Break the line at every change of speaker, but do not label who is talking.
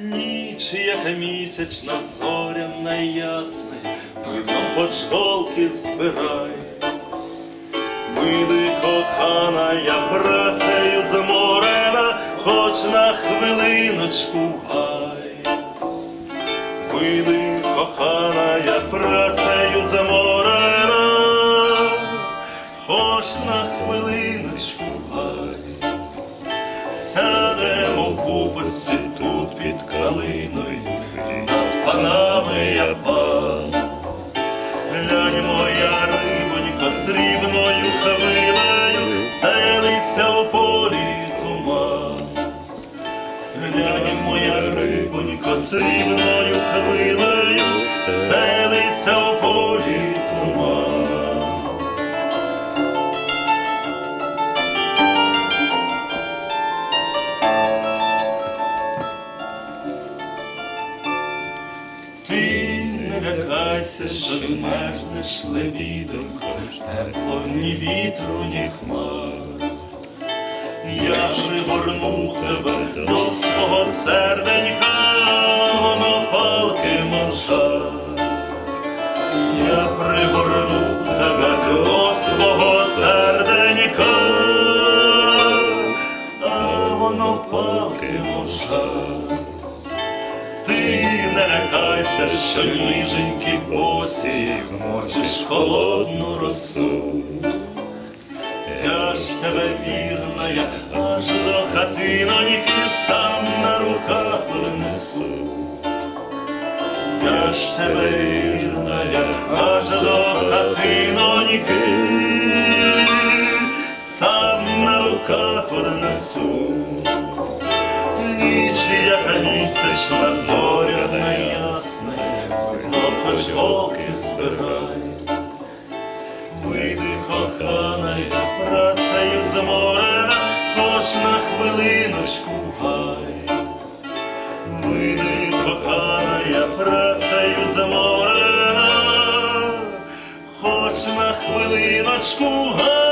далека місячна зоряна ясна, видно, хоч голки збирай. Вийди, кохана, я працею заморена, хоч на хвилиночку гай. Вийди, кохана, я працею заморена, хоч на хвилиночку гай. Сядемо тут під калиною, над панами я пан. Глянь, моя рибонько срібною хвилею, стелиться у полі туман. Глянь, моя рибонько срібною хвилею, не що змерзнеш лебідонько, тепло ні вітру, ні хмар. Я пригорну тебе до свого серденька, воно палки можа. Я пригорну тебе до свого серденька, а воно палки можа. Не лякайся, що ніженькі босі змочиш холодну росу. Я ж тебе вірна, я аж до хатиноньки сам на руках несу. Я ж тебе вірна, я аж до хатиноньки сам на руках несу. Місячна, зоряна ясна, видно, хоч голки збирай. Вийди, кохана, я працею заморена, хоч на хвилиночку гай. Вийди, кохана, я працею заморена, хоч на хвилиночку гай.